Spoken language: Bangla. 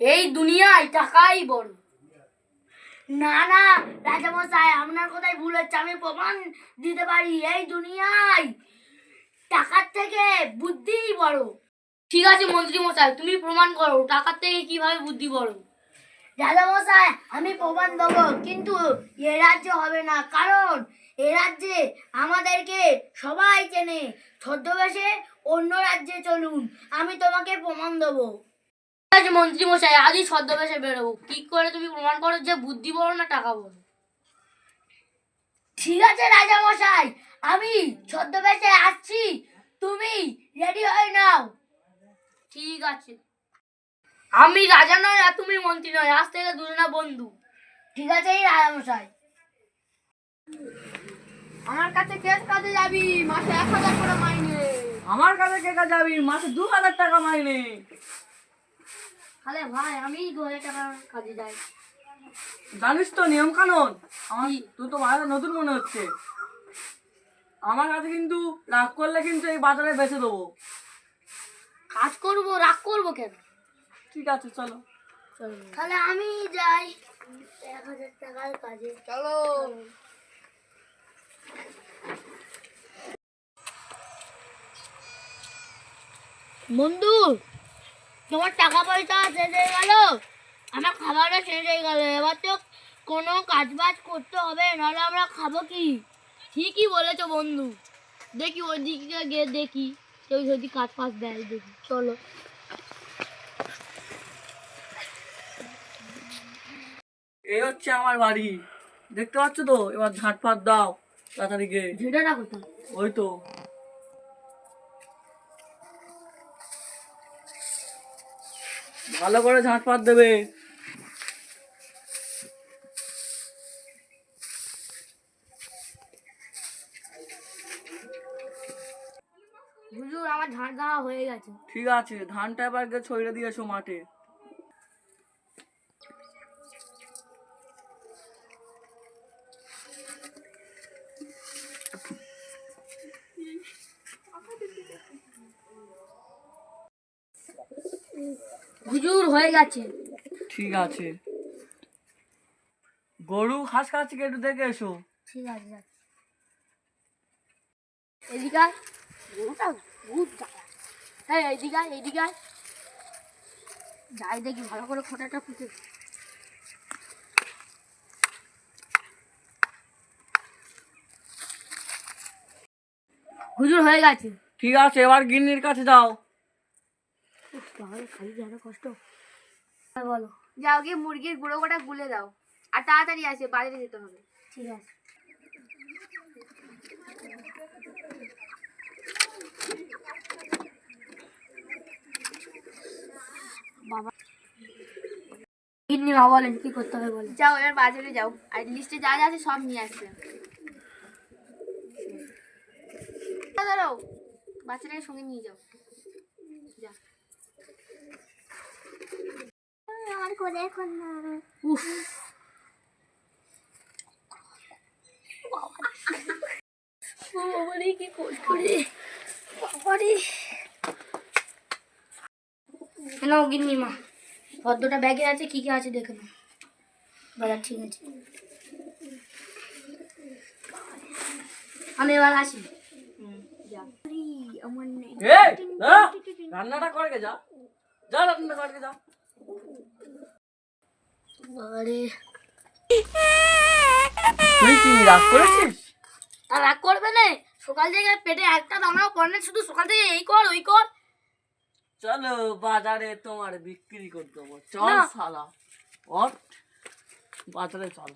এই দুনিয়ায় টাকাই বড়। না না, রাজামশাই, আপনার কথাই ভুল হচ্ছে, আমি প্রমাণ দিতে পারি। এই দুনিয়ায় টাকার থেকে বুদ্ধিই বড়। ঠিক আছে মন্ত্রী মশাই তুমি প্রমাণ করো, টাকার থেকে কীভাবে বুদ্ধি বড়? রাজামশাই, আমি প্রমাণ দেবো, কিন্তু এ রাজ্যে হবে না, কারণ এ রাজ্যে আমাদেরকে সবাই চেনে। ছদ্মবেশে অন্য রাজ্যে চলুন, আমি তোমাকে প্রমাণ দেবো। মন্ত্রী মশাই, আজই ছদ্মবেশে বেরোবো। কি করে তুমি প্রমাণ করো যে বুদ্ধি বড় না টাকা বড় ঠিক আছে রাজা মশাই, আমি ছদ্মবেশে আসছি, তুমি রেডি হয়ে নাও। ঠিক আছে। আমি রাজা নয় আর তুমি মন্ত্রী নয়, আজ থেকে দুজনা বন্ধু। ঠিক আছে এই রাজা মশাই। আমার কাছে কেস কাজে যাবি, মাসে এক হাজার করে মাইনে। আমার কাছে কে কাছে যাবি, মাসে দু হাজার টাকা মাইনে। তাহলে ভাই আমি দু হাজার টাকা কাজে যাই। জানিস তো নিয়ম কানুন আমার কি? তুই তো ভাড়া নতুন মনে হচ্ছে। আমার কাছে কিন্তু রাগ করলে কিন্তু এই বাজারে বেচে দেবো। কাজ করব রাগ করব কেন? ঠিক আছে চলো। তাহলে আমি যাই। এক হাজার টাকার কাজে। চলো। বন্ধু তোমার টাকা পয়সা শেষ হয়ে গেল? আমার খাবারও শেষ হয়ে গেল। এবার তো কোনো কাজ বাজ করতে হবে নাহলে আমরা খাব কি? ঠিকই বলেছ বন্ধু। দেখি ওই দিকে গিয়ে দেখি। কেউ যদি কাজ ফাজ দেয় দেখি। চলো। এই হচ্ছে আমার বাড়ি। দেখতে পাচ্ছ তো? এবার ঝাঁটফাট দাও তাড়াতাড়ি গিয়ে। ঝেঁটাটা কোথায় ওই তো। ভালো করে ঝাঁটফাট দেবে। হুজুর আমার দেওয়া হয়ে গেছে। ঠিক আছে ধানটা এবার গিয়ে ছড়িয়ে দিয়েছ মাঠে। হুজুর হয়ে গেছে। ঠিক আছে। গরু ঘাস খাচ্ছে কি একটু দেখে এসো। ঠিক আছে। এদিকে। গরুটা। এইদিকে এইদিকে যাই দেখি ভালো করে খোঁটাটা পুঁতে হুজুর হয়ে গেছে। ঠিক আছে এবার গিন্নির কাছে যাও। উফ, বাবারে খালি যেন কষ্ট। হ্যাঁ, বলো। যাও গিয়ে মুরগির গুঁড়ো কটা গুলে দাও। আর তাড়াতাড়ি আসে বাজারে যেতে হবে। ঠিক আছে। বাবা। কিডনি বলেন কি করতে হবে বলেন যাও এবার বাজারে যাও। আর লিস্টে যা যা আছে সব নিয়ে আসবে। দাঁড়াও বাচ্চাটাকে সঙ্গে নিয়ে যাও যা আর করে এখন উফ। বাবারে কি কষ্ট বাবারে। নাও গিন্নি মা পদ্মটা ব্যাগে আছে কি কি আছে দেখে নাও। বাজার ঠিক আছে। আমি এবার আসি। আমার নেই যা, রান্নাটা করে যা। যা রান্না করে যা। বাবারে। তুই কি রাগ করেছিস? আর রাগ করবে না। সকাল থেকে পেটে একটা দানাও পড়ে শুধু সকাল থেকে এই কর ওই কর। চলো বাজারে তোমার বিক্রি করে দেবো চল। শালা। ওর বাজারে চল।